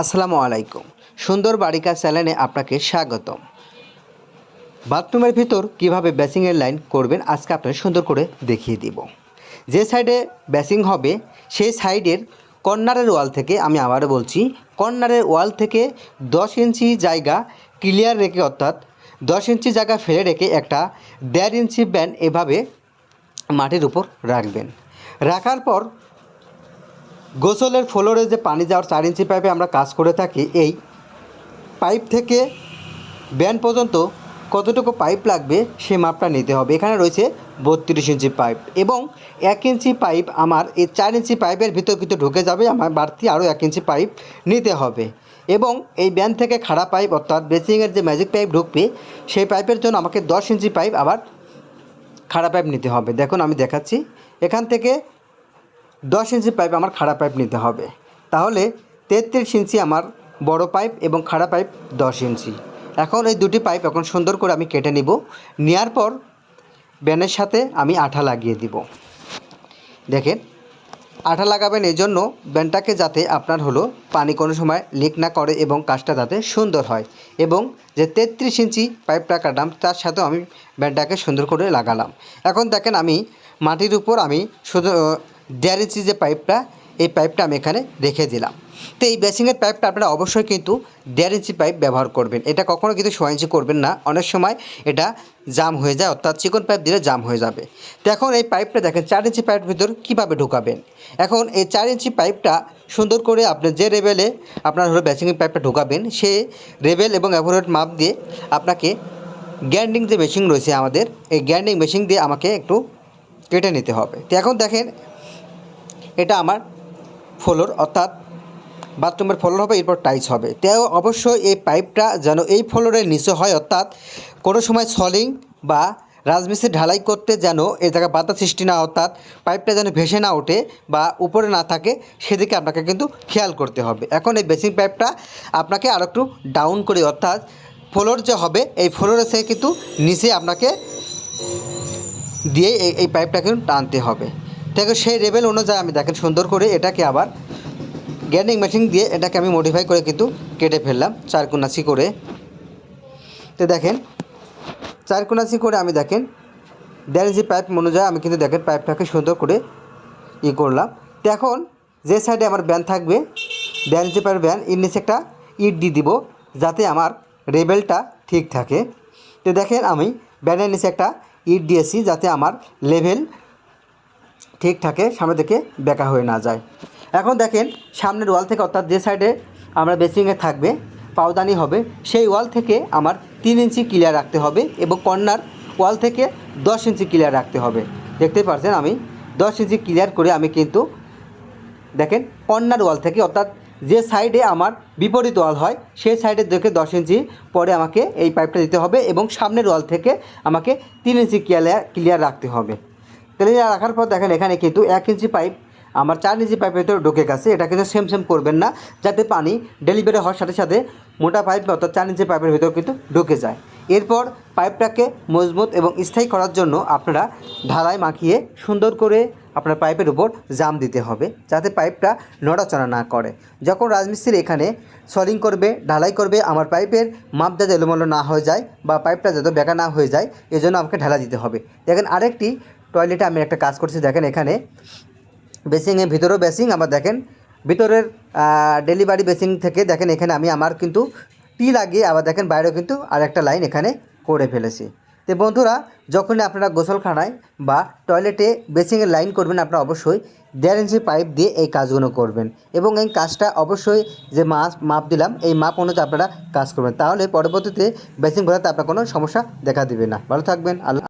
আসসালামু আলাইকুম। সুন্দর বাড়িকা চ্যানেলে আপনাকে স্বাগতম। বাথরুমের ভিতর কীভাবে বেসিংয়ের লাইন করবেন আজকে আপনাকে সুন্দর করে দেখিয়ে দিব। যে সাইডে বেসিং হবে, সেই সাইডের কর্নারের ওয়াল থেকে আমি আবারও বলছি, কর্নারের ওয়াল থেকে দশ ইঞ্চি জায়গা ক্লিয়ার রেখে, অর্থাৎ দশ ইঞ্চি জায়গা ফেলে রেখে একটা দেড় ইঞ্চি ব্যান এভাবে মাটির উপর রাখবেন। রাখার পর গোসলের ফ্লোরে যে পানি যাওয়ার চার ইঞ্চি পাইপে আমরা কাজ করে থাকি, এই পাইপ থেকে ব্যান পর্যন্ত কতটুকু পাইপ লাগবে সে মাপটা নিতে হবে। এখানে রয়েছে বত্রিশ ইঞ্চি পাইপ এবং এক ইঞ্চি পাইপ আমার এই চার ইঞ্চি পাইপের ভিতর কিন্তু ঢুকে যাবে, আমার বাড়তি আরও এক ইঞ্চি পাইপ নিতে হবে। এবং এই ব্যান থেকে খাড়া পাইপ অর্থাৎ বেসিংয়ের যে ম্যাজিক পাইপ ঢুকবে, সেই পাইপের জন্য আমাকে দশ ইঞ্চি পাইপ আবার খাড়া পাইপ নিতে হবে। দেখুন, আমি দেখাচ্ছি। এখান থেকে দশ ইঞ্চি পাইপ আমার খাড়া পাইপ নিতে হবে। তাহলে তেত্রিশ ইঞ্চি আমার বড় পাইপ এবং খাড়া পাইপ দশ ইঞ্চি। এখন এই দুটি পাইপ এখন সুন্দর করে আমি কেটে নিব। নেওয়ার পর ব্যানের সাথে আমি আঠা লাগিয়ে দিব। দেখেন, আঠা লাগাবেন এই জন্য ব্যানটাকে যাতে আপনার হলো পানি কোনো সময় লিক না করে এবং কাজটা যাতে সুন্দর হয় এবং যে তেত্রিশ ইঞ্চি পাইপটা কাটলাম তার সাথেও আমি ব্যানটাকে সুন্দর করে লাগালাম। এখন দেখেন আমি মাটির উপর আমি শুধু ইঞ্চি যে পাইপটা এই পাইপটা আমি এখানে রেখে দিলাম। তো এই বেসিংয়ের পাইপটা আপনারা অবশ্যই কিন্তু দেড় ইঞ্চি পাইপ ব্যবহার করবেন। এটা কখনও কিন্তু ছয় ইঞ্চি করবেন না। অনেক সময় এটা জাম হয়ে যায়, অর্থাৎ চিকন পাইপ দিলে জাম হয়ে যাবে। তো এখন এই পাইপটা দেখেন, চার ইঞ্চি পাইপের ভিতর কীভাবে ঢোকাবেন? এখন এই চার ইঞ্চি পাইপটা সুন্দর করে আপনি যে রেবেলে আপনার হলো বেসিংয়ের পাইপটা ঢোকাবেন, সে রেবেল এবং অ্যাভোরেট মাপ দিয়ে আপনাকে গ্যান্ডিং যে মেশিন রয়েছে আমাদের, এই গ্যান্ডিং মেশিন দিয়ে আমাকে একটু কেটে নিতে হবে। তো এখন দেখেন এটা আমার ফ্লোর, অর্থাৎ বাথরুমের ফ্লোর হবে, এরপর টাইলস হবে। তাও অবশ্যই এই পাইপটা যেন এই ফ্লোরের নিচে হয়, অর্থাৎ কোনো সময় সলিং বা রাজমিস্ত্রি ঢালাই করতে যেন এই জায়গায় বাধা সৃষ্টি না, অর্থাৎ পাইপটা যেন ভেসে না ওঠে বা উপরে না থাকে, সেদিকে আপনাকে কিন্তু খেয়াল করতে হবে। এখন এই বেসিং পাইপটা আপনাকে আর একটু ডাউন করে, অর্থাৎ ফ্লোর যে হবে, এই ফ্লোরে সে কিন্তু নিচে আপনাকে দিয়ে এই এই পাইপটা কিন্তু টানতে হবে। দেখো, সেই লেভেল অনুযায়ী আমি দেখেন, সুন্দর করে এটাকে আবার গ্যান্ডিং মেশিন দিয়ে এটাকে আমি মডিফাই করে কিন্তু কেটে ফেললাম চার কোনাসি করে। তো দেখেন, চার কোনাসি করে আমি দেখেন, দেড় ইঞ্চি পাইপ অনুযায়ী আমি কিন্তু দেখেন পাইপটাকে সুন্দর করে ই করলাম। তো এখন যে সাইডে আমার ব্যান থাকবে, দেড় ইঞ্চি পাইপের ব্যান এর নিচে একটা ইট দিয়ে দিব যাতে আমার লেভেলটা ঠিক থাকে। তো দেখেন, আমি ব্যানের নিচে একটা ইট দিয়েছি যাতে আমার লেভেল ঠিক থাকে, সামনে থেকে বেঁকা হয়ে না যায়। এখন দেখেন, সামনের ওয়াল থেকে অর্থাৎ যে সাইডে আমরা বেসিংয়ে থাকবে পাওদানি হবে, সেই ওয়াল থেকে আমার তিন ইঞ্চি ক্লিয়ার রাখতে হবে এবং কর্নার ওয়াল থেকে দশ ইঞ্চি ক্লিয়ার রাখতে হবে। দেখতে পারছেন আমি? দশ ইঞ্চি ক্লিয়ার করে আমি কিন্তু দেখেন, কর্নার ওয়াল থেকে অর্থাৎ যে সাইডে আমার বিপরীত ওয়াল হয়, সেই সাইডে দেখে দশ ইঞ্চি পরে আমাকে এই পাইপটা দিতে হবে এবং সামনের ওয়াল থেকে আমাকে তিন ইঞ্চি ক্লিয়ার ক্লিয়ার রাখতে হবে। ক্লিয়ার রাখার পর দেখেন এখানে কিন্তু এক ইঞ্চি পাইপ আমার চার ইঞ্চি পাইপের ভিতরে ঢুকে গেছে। এটা কিন্তু সেম সেম করবেন না, যাতে পানি ডেলিভারি হওয়ার সাথে সাথে মোটা পাইপ অর্থাৎ চার ইঞ্চি পাইপের ভিতর কিন্তু ঢুকে যায়। এরপর পাইপটাকে মজবুত এবং স্থায়ী করার জন্য আপনারা ঢালাই মাখিয়ে সুন্দর করে আপনার পাইপের উপর জাম দিতে হবে, যাতে পাইপটা নড়াচড়া না করে। যখন রাজমিস্ত্রি এখানে সলিং করবে, ঢালাই করবে, আমার পাইপের মাপ যাতে এলোমেলো না হয়ে যায় বা পাইপটা যাতে বেকা না হয়ে যায়, এজন্য আমাকে ঢালা দিতে হবে। দেখেন আরেকটি টয়লেটে আমি একটা কাজ করছি, দেখেন এখানে। বেসিংয়ের ভিতরেও বেসিং, আবার দেখেন ভিতরের ডেলিভারি বেসিং থেকে দেখেন এখানে আমি আমার কিন্তু টি লাগিয়ে, আবার দেখেন বাইরেও কিন্তু আর একটা লাইন এখানে করে ফেলেছি। তো বন্ধুরা, যখনই আপনারা গোসলখানায় বা টয়লেটে বেসিংয়ের লাইন করবেন, আপনারা অবশ্যই দেড় ইঞ্চি পাইপ দিয়ে এই কাজগুলো করবেন। এবং এই কাজটা অবশ্যই যে মাপ মাপ দিলাম, এই মাপ অনুযায়ী আপনারা কাজ করবেন। তাহলে পরবর্তীতে বেসিং ভরাতে আপনার কোনো সমস্যা দেখা দিবে না। ভালো থাকবেন, আল্লাহ